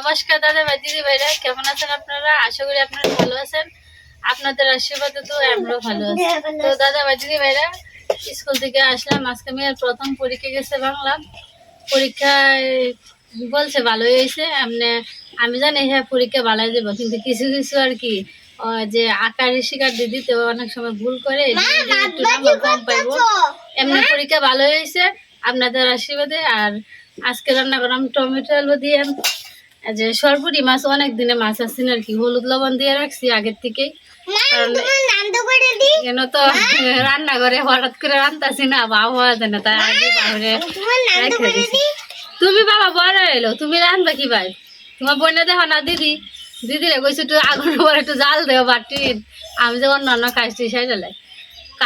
নমস্কার দাদা ভাই দিদি ভাইরা কেমন আছেন আপনারা? আশা করি আপনারা ভালো আছেন। আপনাদের আশীর্বাদে তো আমরাও ভালো আছি। তো দাদা ভাই দিদি ভাইরা স্কুল থেকে আসলাম। আজকে মেয়ের প্রথম পরীক্ষা গেছে বাংলা। পরীক্ষায় বলছে ভালোই হয়েছে। এমনি আমি জানি হ্যাঁ পরীক্ষা ভালোই দেবো কিন্তু কিছু কিছু আর কি যে আকার শিকার দিয়ে দিতে অনেক সময় ভুল করে একটু নাম্বার কম পাইবো। এমনি পরীক্ষা ভালো হয়েছে আপনাদের আশীর্বাদে। আর আজকে রান্না করলাম টমেটো আলু দিয়ে যে সরপুরি মাছ অনেক দিনে মাছ আছে আর কি হলুদ লবণ দিয়ে রাখছি আগের থেকেই কারণ কেন তো রান্নাঘরে হঠাৎ করে রান্তাছি না আবহাওয়া দেয় না তাই আগে বাইরে তুমি বাবা বড় এলো তুমি রান্না কি ভাই? তোমার বোনে দেখো না দিদি? দিদিরে কইছি একটু আগুন পরে একটু জাল দেও বাটি আমি যে অন্য কাজটি সাই ডালাই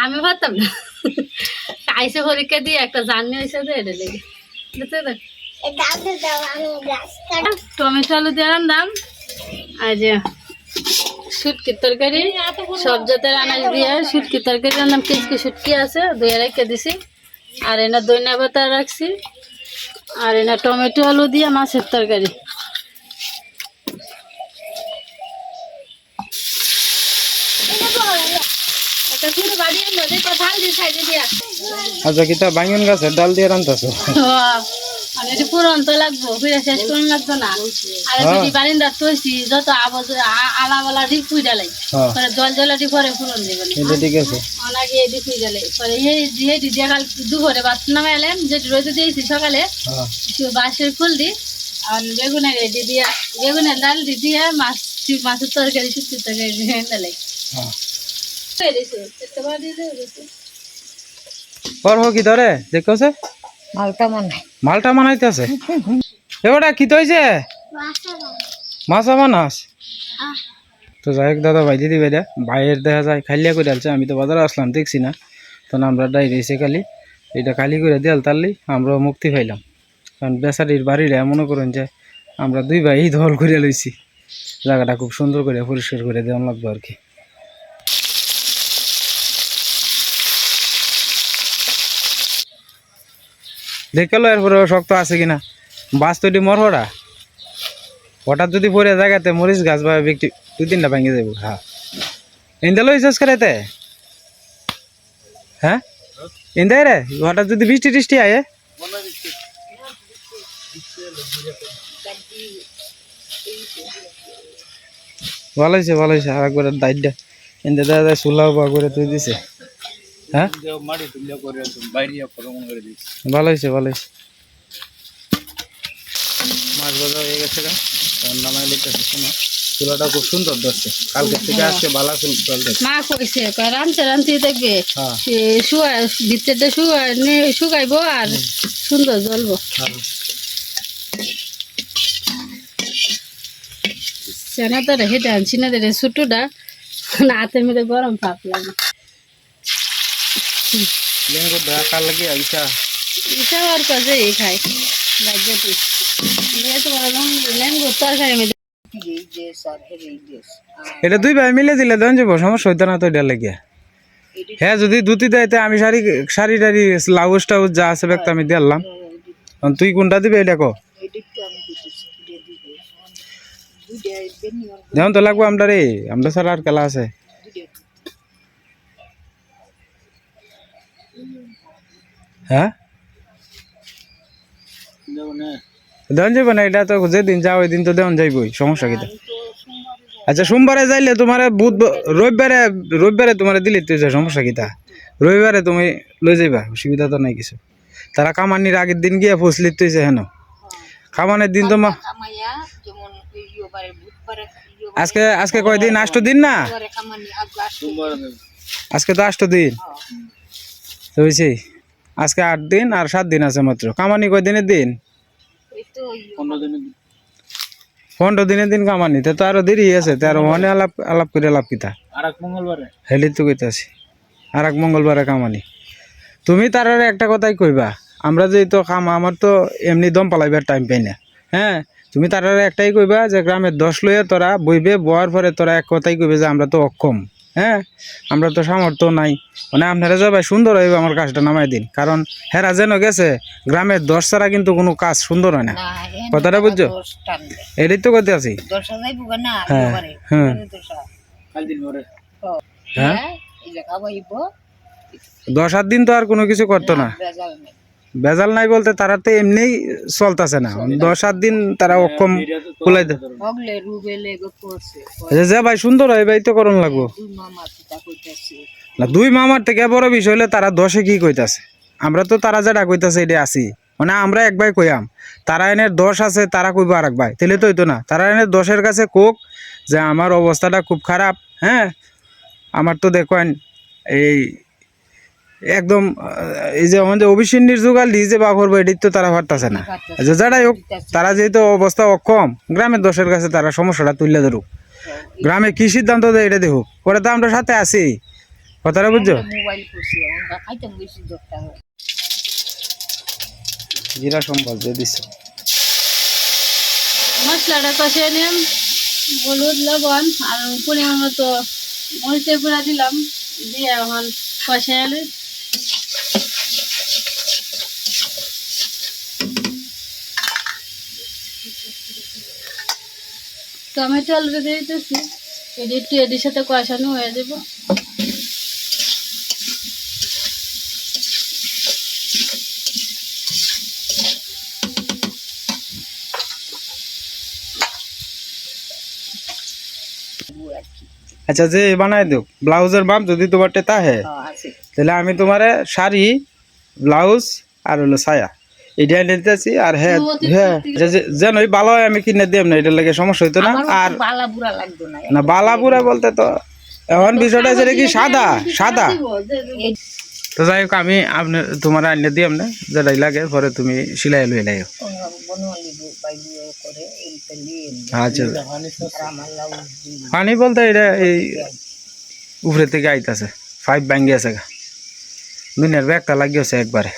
আমি পারতাম না। আইসে পরীক্ষা দিয়ে একটা জার্নি হয়েছে তো এটা লেগে। বুঝতে? টমেটো আলু দিয়ে রান্নাম আর যে শুটকির তরকারি সব জাতের আনাজ দিয়ে শুটকির তরকারি রান্নাম কিচকি শুটকি আছে ধুয়ে রেখে দিছি। আর এনা দইনা পাতা রাখছি। আর এনা টমেটো আলু দিয়ে মাছের তরকারি। আচ্ছা কিতা বাইঙ্গন গাছের ডাল দিয়ে রান্তাছো মানে এটি পুরন তো লাগবো ফিরে শেষ করুন লাগতো না। আর হ্যাঁ। যদি বারিন্দা তৈছি যত আবাজ আলা বালা ডি ফুই ডালাই হ্যাঁ। পরে জল জলাটি পরে পুরন দেবেন এটা ঠিক আছে। অনাগে এদি ফুই ডালাই পরে এই দিয়ে কাল দুপুরে বাস নামে এলাম যেটি রোদে দিয়েছি সকালে হ্যাঁ। বাঁশের ফুল দি আর বেগুনের এটি দিয়া বেগুনের ডাল দি দিয়ে মাছ মাছের তরকারি শুক্তি তরকারি দিয়ে ডালাই হ্যাঁ। পর হোক কি ধরে? দেখছে মালটা মালটা বানাইতেছে এবারটা কি তৈছে মাছ বানাস তো যাই হোক দাদা ভাই দিদি ভাইরা ভাইয়ের দেখা যায় খালিয়া করে আলছে আমি তো বাজারে আসলাম, দেখছি না। তখন আমরা ডাই রয়েছে খালি এটা খালি করে দিয়াল তারলি আমরাও মুক্তি পাইলাম। কারণ বেচারির বাড়িরা মনে করেন যে আমরা দুই ভাই দল করে লইছি। জায়গাটা খুব সুন্দর করে পরিষ্কার করে দেওয়া লাগবে আর কি। দেখল এরপরে শক্ত আছে কিনা। বাস তো এটি মরহরা হঠাৎ যদি পরে জায়গাতে মরিচ গাছ বা ব্যক্তি দুই তিনটা ভেঙে যাব হ্যাঁ ইন্দালো রিচার্জ করাইতে হ্যাঁ? ইন্দাই রে, হঠাৎ যদি বৃষ্টি টিষ্টি আয়ে। ভালো হয়েছে ভালো হয়েছে আর একবার দায়িত্ব ইন্দা দাদা চুলাও বা করে তুই দিছে। হ্যাঁ? ভালো হয়েছে ভালো হয়েছে। মাছ ভাজা হয়ে গেছে গা নামাই লিখতেছে শোনো চুলাটা খুব সুন্দর ধরছে। কালকে থেকে আজকে ভালো চুল মা কইছে রামতে রামতে দেখবে। হ্যাঁ। ভিতরটা শুয়া শুকাইবো আর সুন্দর জ্বলবো। হ্যাঁ। সেনা তো রেখে টানছি না রে ছোটটা না হাতের মধ্যে গরম ভাব লাগে। লেঙ্গু দেখা কাল লাগে আইসা। ইচ্ছা আর কাজে এই খাই। বাজ্যাতি লেঙ্গু তরকারি মধ্যে এটা দুই ভাই মিলে দিলে দেন যাব সমস্যা হইতো না তো এটা লেগে। হ্যাঁ যদি ধুতি দেয়তে আমি শাড়ি শাড়ি টাড়ি ব্লাউজ টাউজ যা আছে ব্যাগটা আমি দিলাম তুই কোনটা দিবে এটা কো? যেমন তো লাগবো আমরা রে আমরা স্যার আর খেলা আছে। হ্যাঁ? দেওয়ান না এটা তো যেদিন যাও ওই দিন তো দেওয়ান যাইবই সমস্যা কিটা আচ্ছা সোমবারে যাইলে তোমার বুধ রবিবারে রবিবারে তোমার দিলে তুই যা সমস্যা কিটা রবিবারে তুমি লই যাইবা অসুবিধা তো নাই কিছু। তারা কামানির আগের দিন গিয়ে ফসলি তুই হেন। কামানের দিন তো মা- কামাইয়া যেমন বারে বুধবারে আজকে আজকে কয়দিন আষ্ট দিন না? আজকে তো আষ্ট দিন। হয়েছে আজকে আট দিন আর সাত দিন আছে মাত্র। কামানি কয় কয়দিনের দিন? পনেরো দিনের দিন। কামানি তো আরও দেরি আছে তার মনে আলাপ আলাপ করে আলাপ কিতা আর হেলি তো কইতাছি আর এক মঙ্গলবারে কামানি। তুমি তার আর একটা কথাই কইবা আমরা যে তো কাম আমার তো এমনি দম পালাইবার টাইম পাই না। হ্যাঁ তুমি তার আর একটাই কইবা যে গ্রামের দশ লইয়া তোরা বইবে বয়ার পরে তোরা এক কথাই কইবে যে আমরা তো অক্ষম। হ্যাঁ আমরা তো সামর্থ্য নাই। মানে আপনারা যাবে সুন্দর হইবে আমার কাজটা নামাই দিন। কারণ হেরা যেন গেছে গ্রামের দশ ছাড়া কিন্তু কোনো কাজ সুন্দর হয় না। কথাটা বুঝছ? এটাই তো করতে আছি। হ্যাঁ, হ্যাঁ। হ্যাঁ। হ্যাঁ? এই যে খাবাইব দশ আট দিন তো আর কোনো কিছু করতো না। ভেজাল নাই বলতে তারা তো এমনিই চলতেছে না। দশ আট দিন তারা অক্ষম খুলাই যে ভাই সুন্দর হয় ভাই তো করণ লাগবো। না দুই মামার থেকে বড় বিষয় হলে তারা দশে কি কইতাছে? আমরা তো তারা যেটা কইতাছে এটা আছি। মানে আমরা এক ভাই কইয়াম তারা এনের দশ আছে তারা কইব আর এক ভাই। তাহলে তো হইতো না। তারা এনের দশের কাছে কোক যে আমার অবস্থাটা খুব খারাপ হ্যাঁ? আমার তো দেখেন এই একদম এই যে আমাদের অভিসিন্ডির যুগাল দিয়ে যে বা করব এটির তো তারা পারতাছে না। যে যারাই হোক তারা যেহেতু অবস্থা অক্ষম গ্রামের দশের কাছে তারা সমস্যাটা তুলে ধরুক। গ্রামে কি সিদ্ধান্ত দেয় এটা দেখুক। পরে তো আমরা সাথে আছি। কথাটা বুঝছ? জিরা সম্বল যে দিছ। মশলাটা কষিয়ে নিলাম হলুদ লবণ আর পরিমাণ মতো মরিচের গুঁড়া দিলাম দিয়ে এখন কষিয়ে টমেটো আলু দিয়ে দিতেছি। এটি একটু এটির সাথে কষানো হয়ে যাব। আচ্ছা যে বানাই দিও ব্লাউজের বাম যদি তোমার তা হে আছে তাহলে আমি তোমারে শাড়ি ব্লাউজ আর হলো ছায়া। এটা এনে দিতেছি আর হ্যাঁ হ্যাঁ আচ্ছা, যেন ওই ভালো হয় আমি কিনে দিম না এটার লাগে সমস্যা হইতো না। আর বালা বুড়া না। না বালাপুরা বলতে তো এখন বিষয়টা হচ্ছে কি সাদা? সাদা? তো যাই হোক আমি আপনি তোমার আনিয়ে দিম না যেটাই লাগে পরে তুমি সিলাই লই লাইও আচ্ছা। দিই পানি বলতে এটা এই উপরে থেকে আইতাছে। ফাইভ ভাঙ্গি আছে গা। দুনিয়ার ব্যাগটা লাগিয়েছে একবারে।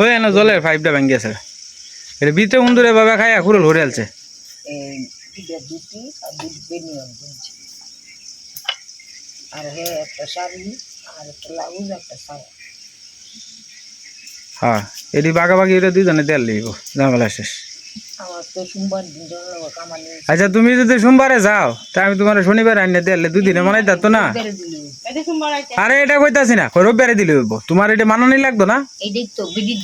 ওই এনে জলের ফাইভটা ভাঙ্গি আছে। এটা বিতে উন্দুরে বাবা খাইয়া খুরল হরে আলছে। হ্যাঁ এটি বাগাবাগি এটা দুজনে দেয়াল লিব। ঝামেলা শেষ। আচ্ছা তুমি যদি সোমবারে যাও, তা আমি তোমার শনিবার আনিয়ে দেয়ালে দুদিনে মানাই তো না? আরে, এটা কইতাছি না রোববারে দিলে হইব। তোমার এটা মানানি লাগতো না? তো দিয়ে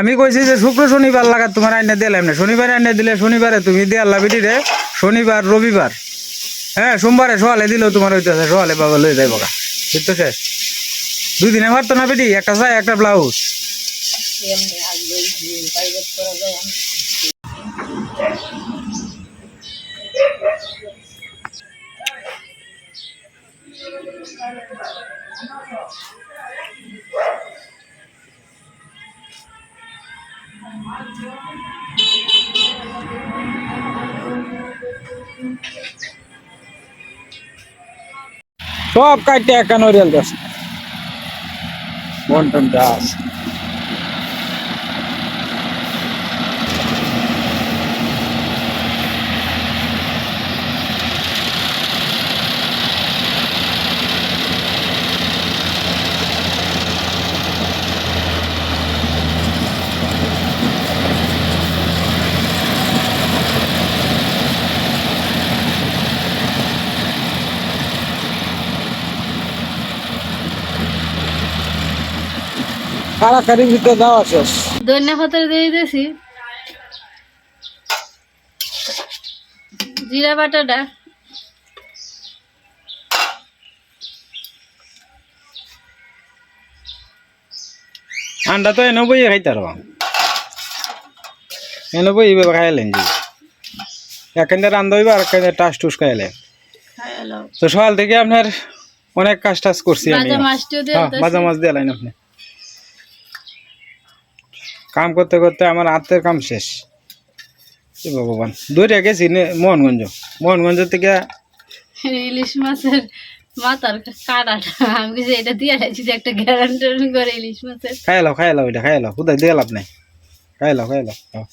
আমি কইছি যে শুক্র শনিবার লাগা তোমার আইনে দিলাম না। শনিবারে আইনে দিলে শনিবারে তুমি দিয়াল্লা বিটিরে শনিবার, রবিবার। হ্যাঁ সোমবারে সোয়ালে দিলেও তোমার হইতেছে, সোয়ালে বাবা লই যাই বকা ঠিক তো শেষ? দুই দিনে পারতো না বেটি? একটা চাই, একটা ব্লাউজ। এমনি আসবে প্রাইভেট করা যায় আমি সব কাটতে একা নরিয়াল গাছ বন্টন গাছ কারাকারির ভিতরে যাওয়া শেষ। ধনিয়া পাতা দিয়ে দিয়েছি। জিরা বাটাটা। আন্ডা তো এনে বইয়ে খাইতে পারবা। এনে বই এইভাবে খাইলেন জি। এখানে রান্ধা হইবা আর এখানে টাস টুস খাইলে তো সকাল থেকে আপনার অনেক কাজ টাজ করছি আমি। হ্যাঁ, মাঝে মাছ দিয়ে লাইন আপনি। কাম করতে করতে আমার হাতের কাম শেষ। এ ভগবান দৌড়ে গেছি মোহনগঞ্জ। মোহনগঞ্জ থেকে ইলিশ মাছের মাথার কাটাটা আমি যে এটা দিয়ে আছি যে একটা গ্যারান্টার করে ইলিশ মাছের। খাই লাও খাই লাও এটা খাই লাও কোথায় দিয়ে লাভ নাই। খাই লাও খাই লাও।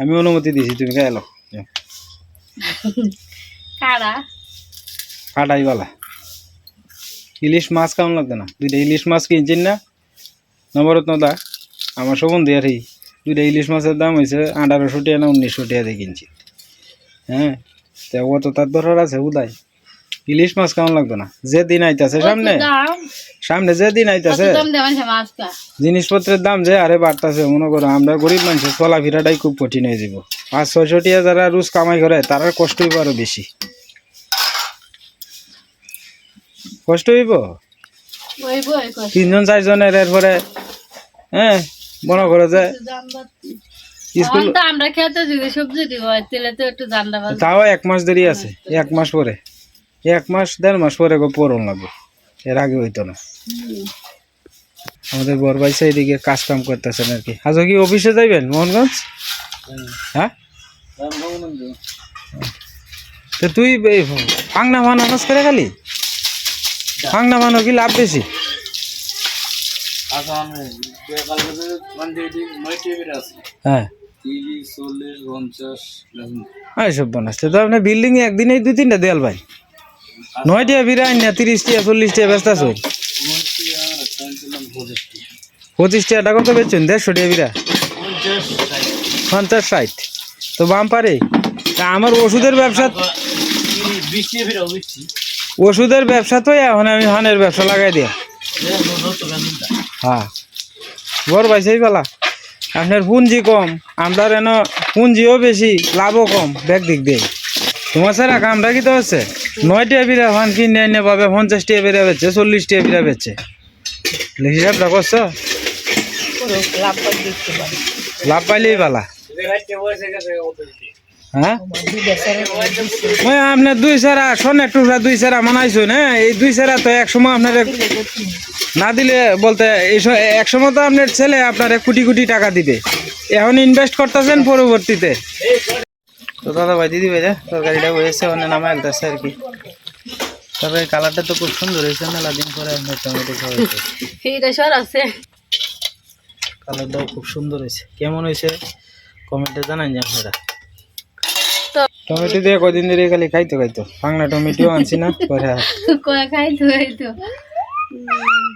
আমি অনুমতি দিয়েছি তুমি খাই লাও। কাড়া। কাটাই বালা। ইলিশ মাছ কেমন লাগতো না? দুইটা ইলিশ মাছ কিনছেন না? নবরত্ন দা আমার আর এই দুইটা ইলিশ মাছের দাম হয়েছে আঠারোশো টাকা না উনিশশো টাকা কিনছি। হ্যাঁ? তা ও তো তার দরকার আছে উদয় ইলিশ মাছ কেমন লাগতো না? যে দিন আইতাছে সামনে? সামনে যে দিন আইতাছে জিনিসপত্রের দাম যে আরে বাড়তাছে মনে করো আমরা গরিব মানুষের চলাফেরাটাই খুব কঠিন হয়ে যাব। পাঁচ ছয়শো টিয়া যারা রোজ কামাই করে তারা কষ্ট হইব আরও বেশি। কষ্ট হইব? তিনজন চারজনের এরপরে হ্যাঁ? মনে করো যে স্কুল আমরা খেতে যদি সবজি দিব তেলে তো একটু জানলা তাও এক মাস দেরি আছে এক মাস পরে। এক মাস দেড় মাস পরে গো লাগবে। এর আগে হইতো না। আমাদের বড় ভাই এদিকে কাজ কাম করতেছেন আর কি। আজও কি অফিসে যাইবেন মোহনগঞ্জ? হ্যাঁ? তো তুই ফাংনা মানো নাচ করে খালি? ফাংনা মানো কি লাভ বেশি? হ্যাঁ এইসব বানাচ্ছে তো আপনি বিল্ডিং এ একদিনেই দুই তিনটা দেয়াল ভাই। না তিরিশটা চল্লিশটা ব্যস্ত আছো? পঁচিশ টাকা কত বেচছেন? দেড়শো টাকা বিরা পঞ্চাশ ষাট। তো বাম পারে? তা আমার ওষুধের ব্যবসা ওষুধের ব্যবসা তো এখন আমি ধানের ব্যবসা লাগাই দিয়া। হ্যাঁ। ভাই সেই পালা আপনার পুঁজি কম আমরা এন পুঁজিও বেশি লাভও কম। ব্যাগ দিক দিয়ে। তোমার স্যার কামটা কি তো হচ্ছে? নয়টা বিরা ফান কিনে এনে পাবে? পঞ্চাশ টাকা বিরা বেচছে। চল্লিশ টাকা বিরা বেচছে হিসাবটা করছ লাভ পাইলেই পালা। হ্যাঁ? আপনার দুই সেরা সোনের টুকরা দুই সেরা মানাইছো না এই দুই সেরা তো এক সময় আপনার না দিলে বলতে এই এক সময় তো আপনার ছেলে আপনার কোটি কোটি টাকা দিবে। এখন ইনভেস্ট করতেছেন পরবর্তীতে। তো দাদা ভাই দিদি ভাই তরকারিটা হয়েছে অন্য নামে একদাসে আর কি। তবে কালারটা তো খুব সুন্দর হয়েছে মেলা দিন পরে আপনার টমেটো খাওয়া হয়েছে। আছে। কালারটাও খুব সুন্দর হয়েছে। কেমন হয়েছে? কমেন্টে জানান যে আপনারা। টমেটো দিয়ে কদিন ধরে খালি খাইতো খাইতো। বাংলা টমেটো আনছি না পরে আর। কয়ে খাই তো এই তো উম,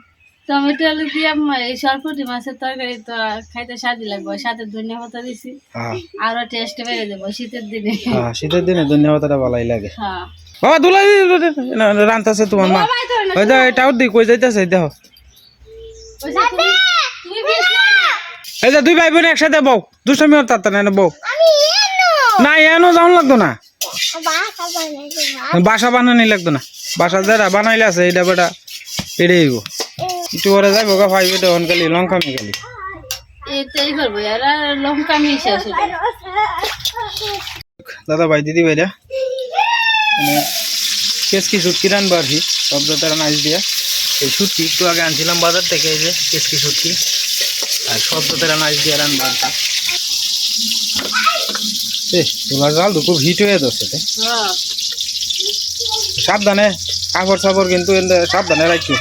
টমেটো আলু দিয়ে এই সরপুটি মাছের তরকারি তো খাইতে স্বাদই লাগবে সাথে ধনিয়া পাতা দিছি। হ্যাঁ। আরও টেস্ট বেড়ে যাব শীতের দিনে। হ্যাঁ শীতের দিনে ধন্যবাদটা ভালোই লাগে। হ্যাঁ। বাবা দুলাই রান্তাছে তোমার মা। ওই দা এটাও দি কই যাইতাছে দেখো। এই যে দুই ভাই বোন একসাথে বউ দুষ্টামি আর তার না বউ। না এনো যাওন লাগতো না। বাসা বানানি লাগতো না। বাসা যারা বানাইলে আছে এটা বেটা এটাই হইব একটু পরে যাইব গা ভাই বেটা অনকালি লঙ্কা মেকালি দাদা ভাই দিদি ভাইরা মানে কেসকি সুটকি রানবো আর কি সব যাতে নাইস দিয়া। এই সুটকি একটু আগে আনছিলাম বাজার থেকে এই যে কেসকি সুটকি। আর সব যাতে নাইস দিয়া রানবো আর তোলার জাল তো খুব হিট হয়ে যাচ্ছে হ্যাঁ। সাবধানে কাপড় সাপড় কিন্তু সাবধানে রাখি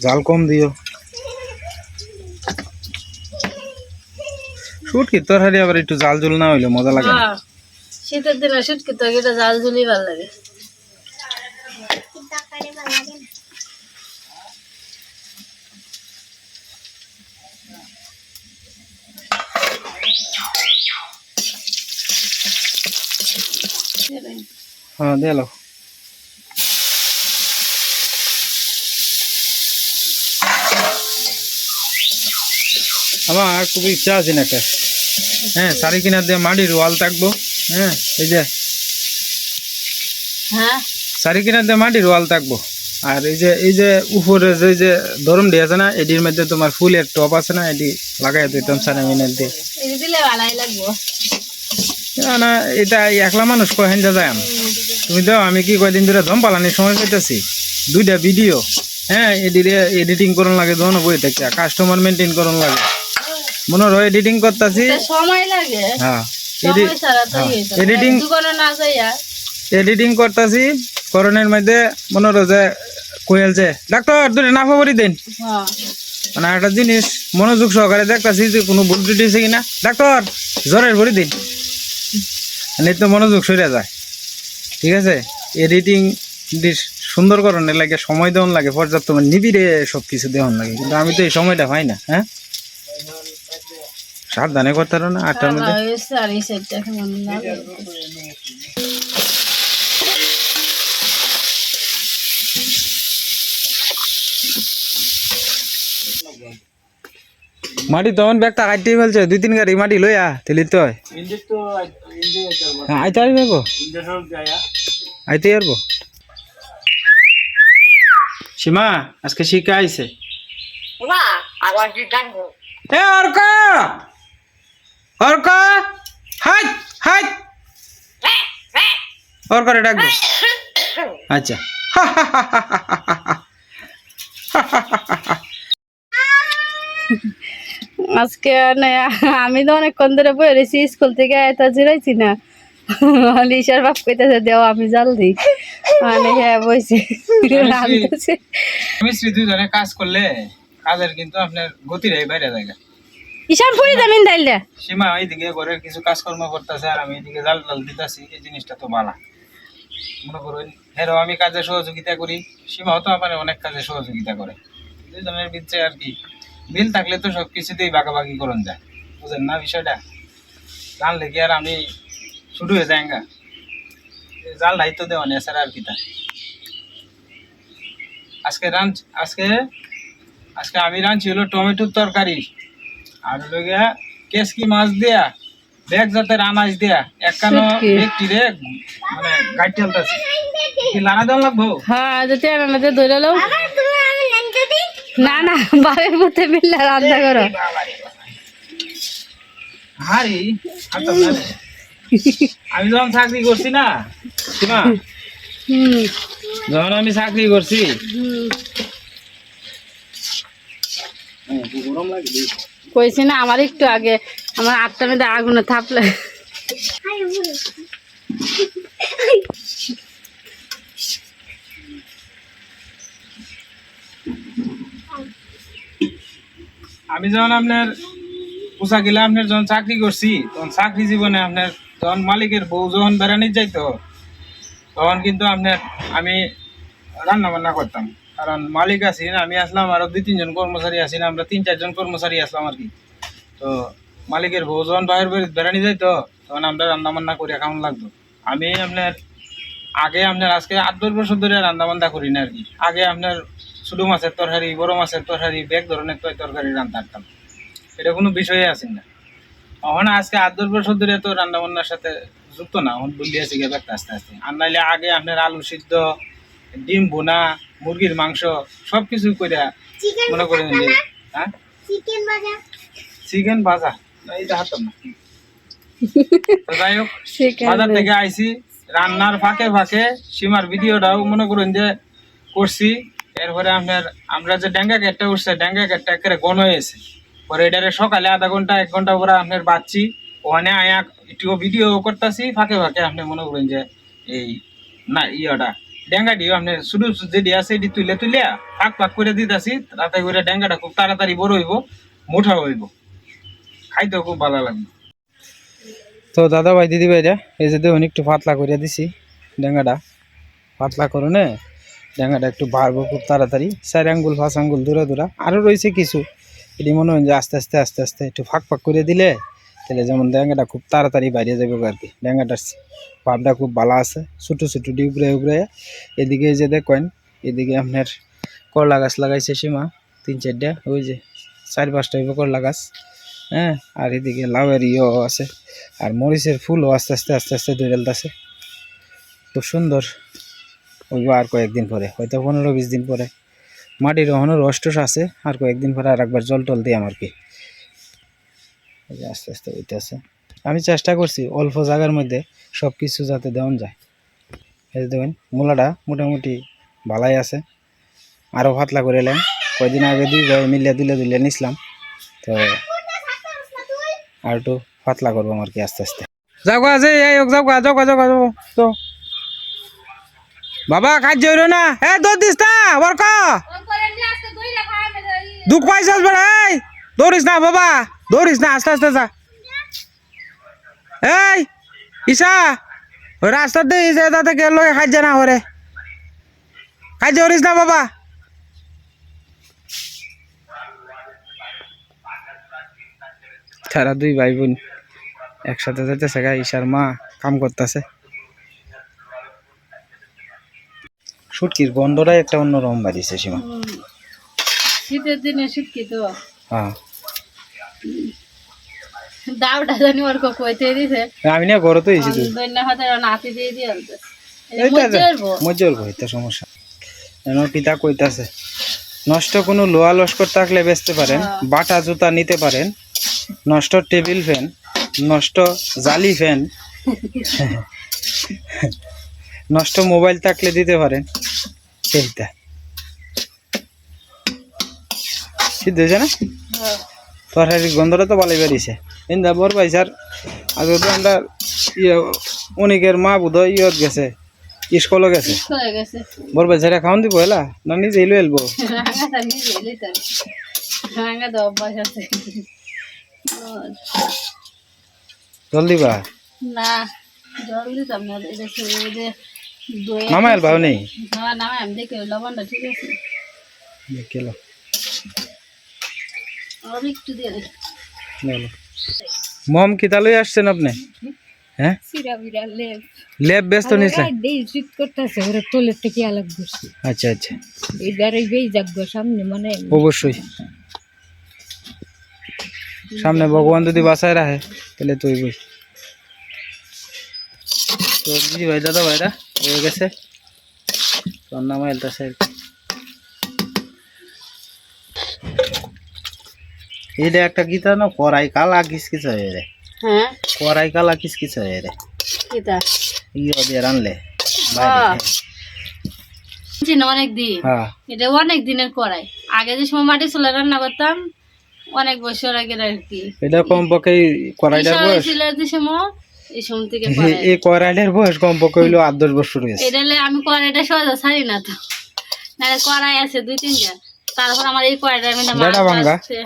জাল কম দিও। শুটকি তরকারি আবার একটু জাল জল না হইলে মজা লাগে হ্যাঁ। শীতের দিনে শুটকি তো এটা জাল ঝুলি ভালো লাগে। হ্যাঁ দিলো আমার খুব ইচ্ছা আছে না একটা। হ্যাঁ শাড়ি কিনার দিয়ে মাটির ওয়াল থাকব। হ্যাঁ এই যে। হ্যাঁ। শাড়ি কিনার দিয়ে মাটির ওয়াল থাকব। আর এই যে এই যে উপরে যে যে ধরম দিয়ে আছে না এটির মধ্যে তোমার ফুলের টপ আছে না এটি লাগাই দিতাম সারা মিনার দিয়ে। না না এটা একলা মানুষ কহেন যা যায় তুমি দাও আমি কি কয়দিন ধরে ধম পালানির সময় পেতেছি দুইটা ভিডিও হ্যাঁ এডিটে এডিটিং করন লাগে ধন বই থেকে কাস্টমার মেনটেন করন লাগে। মনে হয় এডিটিং করতেছি। সময় লাগে। হ্যাঁ দোকানে এডিটিং করতেছি করণের মধ্যে মনে হয় যে কোয়েলছে ডাক্তার দুটো না খবরই দেন। হ্যাঁ। মানে একটা জিনিস মনোযোগ সহকারে দেখতেছি যে কোনো ভুল ত্রুটি হয়েছে কিনা। ডাক্তার জ্বরের ভরি দিন। মানে তো মনোযোগ সরে যায়। ঠিক আছে? এডিটিং সুন্দর করণের লাগে সময় দেওয়ান লাগে, পর্যাপ্ত মানে নিবিড়ে সব কিছু দেওয়ান লাগে। কিন্তু আমি তো এই সময়টা পাই না হ্যাঁ? সাবধানে করতে পারো না, আটটার মধ্যে খাওয়া হয়েছে আর এই সাইডটা কেমন লাগে মাটি তখন ব্যাগটা কাটতেই ফেলছে দুই তিন গাড়ি মাটি লইয়া তেলি তো হ্যাঁ, আইতে পারবে আইতে পারব সীমা আজকে শিখা আইছে। এ অর্ক! অর্ক! Hi hi! অর্করে ডাক দে। আচ্ছা। আজকে না আমি তো অনেকক্ষণ ধরে বয়ে রয়েছি স্কুল থেকে এত জিরাইছি না। লিসার বাপ কইতেছে দেও আমি জাল দিই। মানে হ্যাঁ বইছে। মিস্ত্রি দুজনে কাজ করলে কাজের কিন্তু আপনার গতিটাই বাইরে যায় ঈশান ফুরি দেবেন তাইলে সীমা এইদিকে ঘরের কিছু কাজকর্ম করতেছে আর আমি এদিকে জাল জাল দিতেছি এই জিনিসটা তো ভালো মনে করুন হেরো আমি কাজে সহযোগিতা করি সীমাও তো আমার অনেক কাজে সহযোগিতা করে। দুজনের ভিতরে আর কি মিল থাকলে তো সব কিছুতেই বাগাবাগি করুন যায়। বুঝেন না বিষয়টা? জানলে লেগে আর আমি শুরু হয়ে যায় গা জাল নাই তো দেওয়া নেই স্যার আর কিতা আজকে রান আজকে আজকে আমি রাঁধছি হলো টমেটোর তরকারি। আর হলো গিয়া কেসকি মাছ দিয়া ব্যাগ জাতের আনাজ দিয়া একখানো। ব্যক্তি রে মানে গাড়ি চালতেছে কি লানা দেওয়া লাগবো? হ্যাঁ যদি আমাদের ধরে লো না না বাড়ির মধ্যে মিললে রান্না করো। হারি। আমি যখন চাকরি করছি না হুম। যখন আমি চাকরি করছি কইছি না আমার একটু আগে আমার আটটা মধ্যে আগুনে থাপলে। আমি যখন আপনার পোশাক গেলে আপনার যখন চাকরি করছি, তখন চাকরি জীবনে আপনার যখন মালিকের বউ যখন বেড়ানি যাইতো, তখন কিন্তু আপনার আমি রান্না বান্না করতাম। কারণ মালিক আছেন, আমি আসলাম আরও দুই, তিনজন কর্মচারী আছেন, আমরা তিন, চারজন কর্মচারী আসলাম আর কি। তো মালিকের বউ যখন বাইরের বাড়ি বেড়ানি যাইতো, তখন আমরা রান্না বান্না করে কেমন লাগতো। আমি আপনার আগে আপনার আজকে আট, দশ বছর ধরে রান্না বান্না করি না আর কি। আগে আপনার ছোটো মাছের তরকারি বড় মাছের তরকারি বেগ ধরনের তর- তরকারি রান্নাতাম এটা কোনো বিষয়ে আছে না। এখন আজকে আট দশ বছর ধরে তো রান্না বান্নার সাথে যুক্ত না এখন বললি আছি গিয়ে দেখতে আস্তে আস্তে। আর নাইলে আগে আপনার আলু সিদ্ধ ডিম বোনা মুরগির মাংস সব কিছু করে মনে করেন যে হ্যাঁ? চিকেন ভাজা? না, এইটা হাতাম না। তো যাই হোক বাজার থেকে আইছি রান্নার ফাঁকে ফাঁকে সীমার ভিডিওটাও মনে করুন যে করছি। এরপরে আপনার, আমরা যে ড্যাঙ্গা গেটটা উঠছে ড্যাঙ্গা গেটটা একেবারে গণ হয়েছে পরে এটারে সকালে আধা ঘণ্টা, এক ঘণ্টা পরে আপনার বাচ্চি, ওখানে আয়া একটু ভিডিও করতেছি, ফাঁকে ফাঁকে আপনি মনে করেন যে এই না, ইয়েটা ড্যাঙ্গাটিও আপনি শুধু যেটি আছে এটি তুলে তুলে ফাঁক ফাঁক করে দিতেছি, তাতে করে ড্যাঙ্গাটা খুব তাড়াতাড়ি বড় হইব, মোটা হইব। খাইতেও খুব ভালো লাগবে। তো দাদা ভাই দিদি ভাইরা এই যে দেখুন, একটু পাতলা করে দিছি ডেঙ্গাটা। পাতলা করে নে ডেঙ্গাটা একটু বাড়বো খুব তাড়াতাড়ি। চার আঙ্গুল, পাঁচ আঙ্গুল দূরে দূরা। আরও রয়েছে কিছু। এটি মনে হয় যে আস্তে আস্তে আস্তে আস্তে একটু ফাঁক ফাঁক করে দিলে তাহলে যেমন ডেঙ্গাটা খুব তাড়াতাড়ি বাইরে যাবে আর কি। ডেঙ্গাটার পাপটা খুব ভালো আছে। ছোটো ছোটো ডি উপরে উপরে এদিকে যে দেখেন, এদিকে আপনার করলা গাছ লাগাইছে সীমা, তিন চারটা। ওই যে চার পাঁচটা হইব করলা গাছ। হ্যাঁ আর এদিকে লাউয়ের ইয়েও আছে। আর মরিচের ফুলও আস্তে আস্তে আস্তে আস্তে দৌড়ালতেছে খুব সুন্দর। ওইব আর কয়েকদিন পরে, হয়তো পনেরো বিশ দিন পরে। মাটির ওখানে রস টস আছে, আর কয়েকদিন পরে আর একবার জল টল দিই আমার কি। আস্তে আস্তে হইতেছে আমি চেষ্টা করছি অল্প জায়গার মধ্যে সব কিছু যাতে দেওয়া যায়। এই দেখুন, মূলাটা মোটামুটি ভালাই আছে। আরও পাতলা করে এলাম। কয়দিন আগে দুই ভাই মিলিয়ে দিলে দিলে নিছিলাম। তো আর একটু পাতলা করব আর কি আস্তে আস্তে। যাও গা যে যাও যাও তো বাবা, কাজ জইরো না। এ, দৌড় দিস না বরক দুঃখ পাইছাস বেড়া এই, দৌড়িস না বাবা, দৌড়িস না, আস্তে আস্তে যা। এই, ঈশা ওই দিয়ে এই তাতে গেল খাইজ না ওরে। খাইজ করিস না বাবা। তারা দুই ভাই বোন একসাথে যাইতেছে গা, ঈশার মা কাম করতেছে। সুটকির গন্ধটাই একটা অন্যরকম বাড়িছে সীমা। শীতের দিনে শুটকি তো। হ্যাঁ। দাওটা জানি ওর কইতে দিছে। আমি না ঘরে তো এসেছি। হাতে নাতি দিয়ে দিয়ে মজের হইতে সমস্যা। এন পিতা কইতাছে নষ্ট কোনো লোহা লস্কর থাকলে বেচতে পারেন বাটা জুতা নিতে পারেন নষ্ট টেবিল ফ্যান নষ্ট জালি ফ্যান নষ্ট মোবাইল থাকলে দিতে পারেন। সেইটা। সিদ্ধ হয়েছে না? তরকারির গন্ধটা তো ভালোই বেরিয়েছে। ইন্দা বর ভাই স্যার আগে তো আমরা ইয়ে অনেকের মা বোধ ইয়ত গেছে স্কুলও গেছে। বর ভাই স্যার খাওয়ান দিব এলা না নিজে এলো এলবো? তো জলদি বা না জল দিতাম না মামা এলবাও নেই? না আমি দেখে লবণটা ঠিক আছে। কেলো আর একটু দিয়ে দে। বলো মম কিতা লই আসছেন আপনি? হ্যাঁ? লেপ। ব্যস্ত নিছিলেন শীত করতেছে ওরা তোলের থেকে আলাগ করছে। আচ্ছা আচ্ছা। এইবার এই বেই যাগ্য সামনে মানে অবশ্যই। সামনে ভগবান যদি বাসায় রাখে তাহলে তুই বই তো জি ভাই দাদা ভাইরা হয়ে গেছে। তোর নাম এলতাছে আর কি। এইটা একটা গীতা না করাই কালা কিস কিস হয়ে রে। হ্যাঁ? করাই কালা কিস কিস হয়ে রে। কিতা? ইয়ে দিয়ে রানলে। অনেক দিন। হ্যাঁ। এটা অনেক দিনের করাই আগে যে সময় মাটি চুলা রান্না করতাম অনেক বছর আগে আর কি। এটা কমপক্ষে এই কড়াইটার বয়স? ছিল যে সময়? এই সময় থেকে এই- করাই কড়াইটার বয়স কমপক্ষে হইল আট দশ বছর হয়েছে। এটা আমি সহজে ছাড়ি না তো। নাহলে আছে দুই তিনটা। তারপর আমার এই মধ্যে মাছ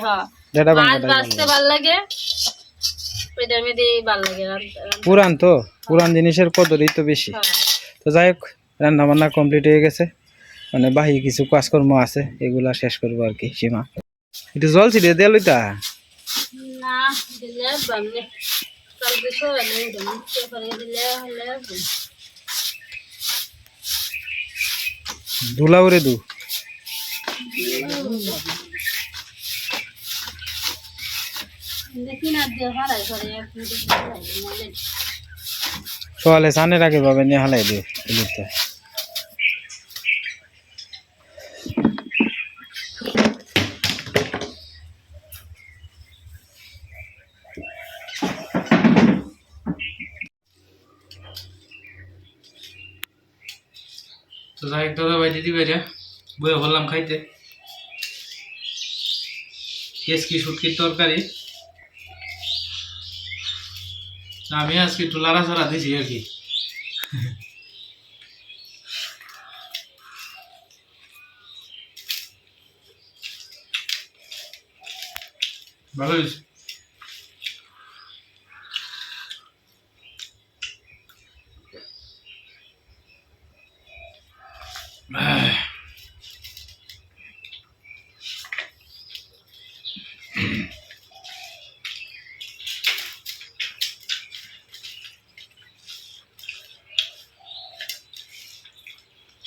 হ্যাঁ ভালো লাগে ওইটার মধ্যে ভালো লাগে পুরান তো পুরান জিনিসের কদরই তো বেশি। তো যাই হোক রান্না বান্না কমপ্লিট হয়ে গেছে। মানে বাহি কিছু কাজকর্ম আছে এগুলা শেষ করব আর কি সীমা। একটু জল ছিটিয়ে দিয়ে লইতা? না দিলে কালকে সকালে উঠে মুখে করে দিলে হলে উড়ে দু। দিয়ে সকালে সানের আগে পাবে নিয়ে হালাই দিও যাই দাদা ভাই, দিদি ভাইরা বললাম খাইতে। কেসকি শুটকির তরকারি? আমি আজকে একটু লাড়াছাড়া দিছি আর কি। ভালো হয়েছে?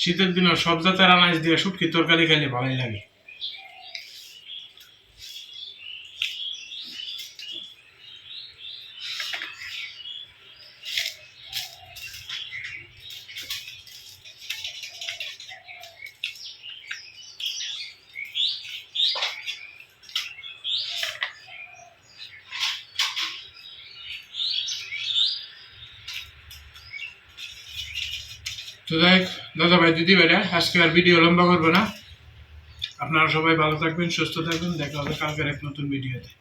শীতের দিনে সব জাতের আনাজ দিয়ে শুটকি তরকারি খেলে ভালোই লাগে তো যাই হোক, দিদি ভাইরা আজকে আর ভিডিও লম্বা করব না। আপনারা সবাই ভালো থাকবেন, সুস্থ থাকবেন। দেখা হবে কালকের এক নতুন ভিডিওতে